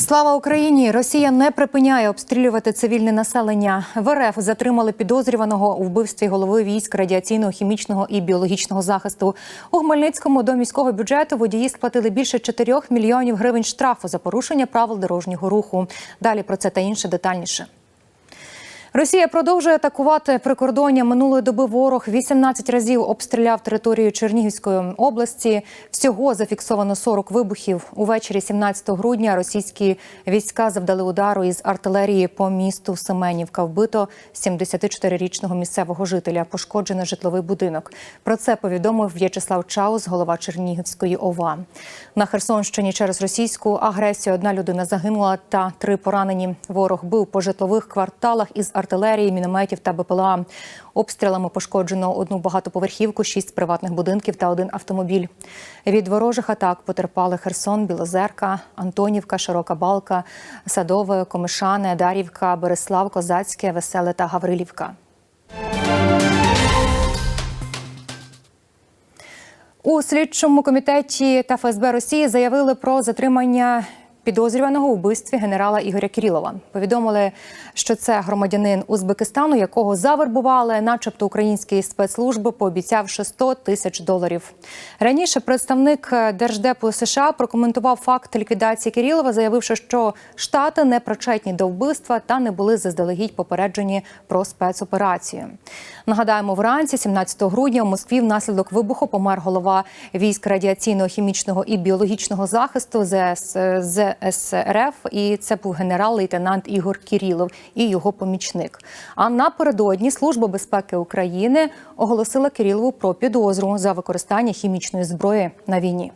Слава Україні! Росія не припиняє обстрілювати цивільне населення. В РФ затримали підозрюваного у вбивстві голови військ радіаційного, хімічного і біологічного захисту. У Хмельницькому до міського бюджету водії сплатили більше 4 мільйонів гривень штрафу за порушення правил дорожнього руху. Далі про це та інше детальніше. Росія продовжує атакувати прикордоння минулої доби. Ворог 18 разів обстріляв територію Чернігівської області. Всього зафіксовано 40 вибухів. Увечері 17 грудня російські війська завдали удару із артилерії по місту Семенівка. Вбито 74-річного місцевого жителя. Пошкоджено житловий будинок. Про це повідомив В'ячеслав Чаус, голова Чернігівської ОВА. На Херсонщині через російську агресію одна людина загинула та три поранені. Ворог бив по житлових кварталах із артилерії, мінометів та БПЛА. Обстрілами пошкоджено одну багатоповерхівку, шість приватних будинків та один автомобіль. Від ворожих атак потерпали Херсон, Білозерка, Антонівка, Широка Балка, Садове, Комишане, Дарівка, Береслав, Козацьке, Веселе та Гаврилівка. У слідчому комітеті та ФСБ Росії заявили про затримання підозрюваного у вбивстві генерала Ігоря Кірілова. Повідомили, що це громадянин Узбекистану, якого завербували, начебто українські спецслужби, пообіцявши 100 тисяч доларів. Раніше представник держдепу США прокоментував факт ліквідації Кірілова, заявивши, що штати не причетні до вбивства та не були заздалегідь попереджені про спецоперацію. Нагадаємо, вранці, 17 грудня, у Москві внаслідок вибуху помер голова військ радіаційного, хімічного і біологічного захисту ЗС, ЗСРФ. І це був генерал-лейтенант Ігор Кірілов і його помічник. А напередодні Служба безпеки України оголосила Кірілову про підозру за використання хімічної зброї на війні.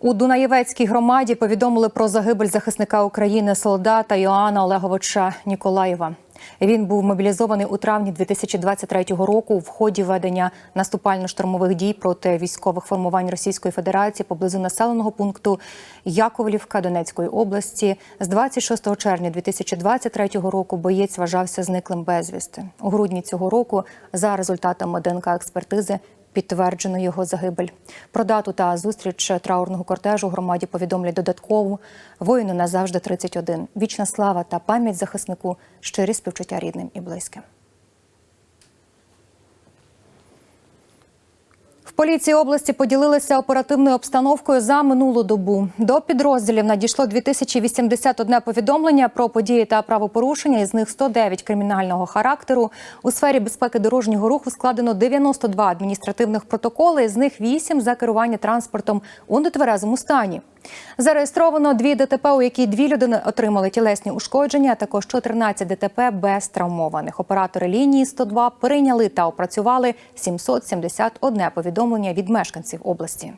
У Дунаєвецькій громаді повідомили про загибель захисника України солдата Йоанна Олеговича Ніколаєва. Він був мобілізований у травні 2023 року в ході ведення наступально-штурмових дій проти військових формувань Російської Федерації поблизу населеного пункту Яковлівка Донецької області. З 26 червня 2023 року боєць вважався зниклим безвісти. У грудні цього року за результатами ДНК експертизи Підтверджено його загибель. Про дату та зустріч траурного кортежу громаді повідомлять додатково. Воїну назавжди 31. Вічна слава та пам'ять захиснику, щирі співчуття рідним і близьким. Поліції області поділилися оперативною обстановкою за минулу добу. До підрозділів надійшло 2081 повідомлення про події та правопорушення. Із них 109 кримінального характеру. У сфері безпеки дорожнього руху складено 92 адміністративних протоколи. З них 8 за керування транспортом у нетверезому стані. Зареєстровано дві ДТП, у які дві людини отримали тілесні ушкодження. а Також 14 ДТП без травмованих. Оператори лінії 102 прийняли та опрацювали 771 повідомлення від мешканців області.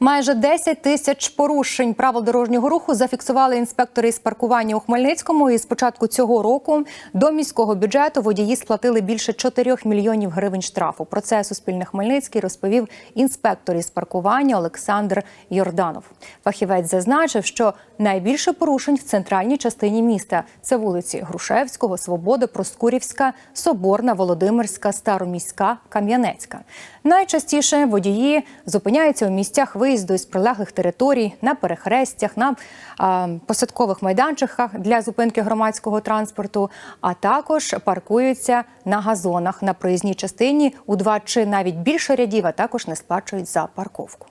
Майже 10 тисяч порушень правил дорожнього руху зафіксували інспектори із паркування у Хмельницькому. І з початку цього року до міського бюджету водії сплатили більше 4 мільйонів гривень штрафу. Про це Суспільне Хмельницький розповів інспектор із паркування Олександр Йорданов. Фахівець зазначив, що найбільше порушень в центральній частині міста це вулиці Грушевського, Свободи, Проскурівська, Соборна, Володимирська, Староміська, Кам'янецька. Найчастіше водії зупиняються у місцях виїзду із прилеглих територій на перехрестях, на а, посадкових майданчиках для зупинки громадського транспорту, а також паркуються на газонах на проїзній частині у два чи навіть більше рядів, а також не сплачують за парковку.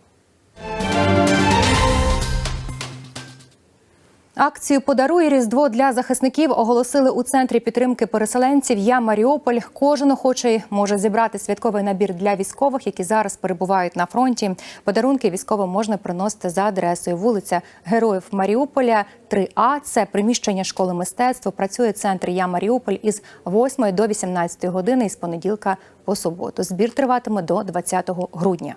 Акцію Подаруй Різдво для захисників оголосили у центрі підтримки переселенців. Я Маріуполь. Кожен охочий може зібрати святковий набір для військових, які зараз перебувають на фронті. Подарунки військовим можна приносити за адресою вулиця Героїв Маріуполя, 3А. Це приміщення школи мистецтва. Працює центр Я Маріуполь із 8 до 18 години із понеділка по суботу. Збір триватиме до 20 грудня.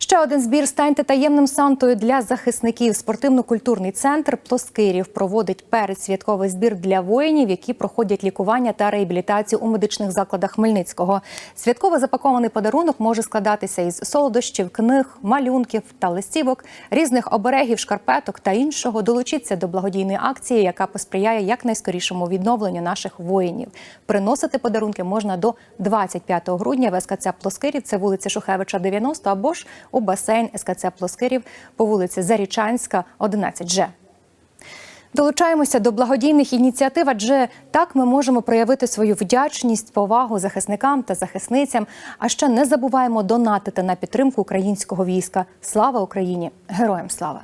Ще один збір станьте таємним сантою для захисників. Спортивно-культурний центр Плоскирів проводить передсвятковий збір для воїнів, які проходять лікування та реабілітацію у медичних закладах Хмельницького. Святково запакований подарунок може складатися із солодощів, книг, малюнків та листівок, різних оберегів, шкарпеток та іншого. Долучіться до благодійної акції, яка посприяє якнайскорішому відновленню наших воїнів. Приносити подарунки можна до 25 грудня в СКЦ Плоскирів. Це вулиця Шухевича, 90, або ж у басейн СКЦ Плоскирів по вулиці Зарічанська, 11Ж. Долучаємося до благодійних ініціатив, адже так ми можемо проявити свою вдячність, повагу захисникам та захисницям. А ще не забуваємо донатити на підтримку українського війська. Слава Україні! Героям слава!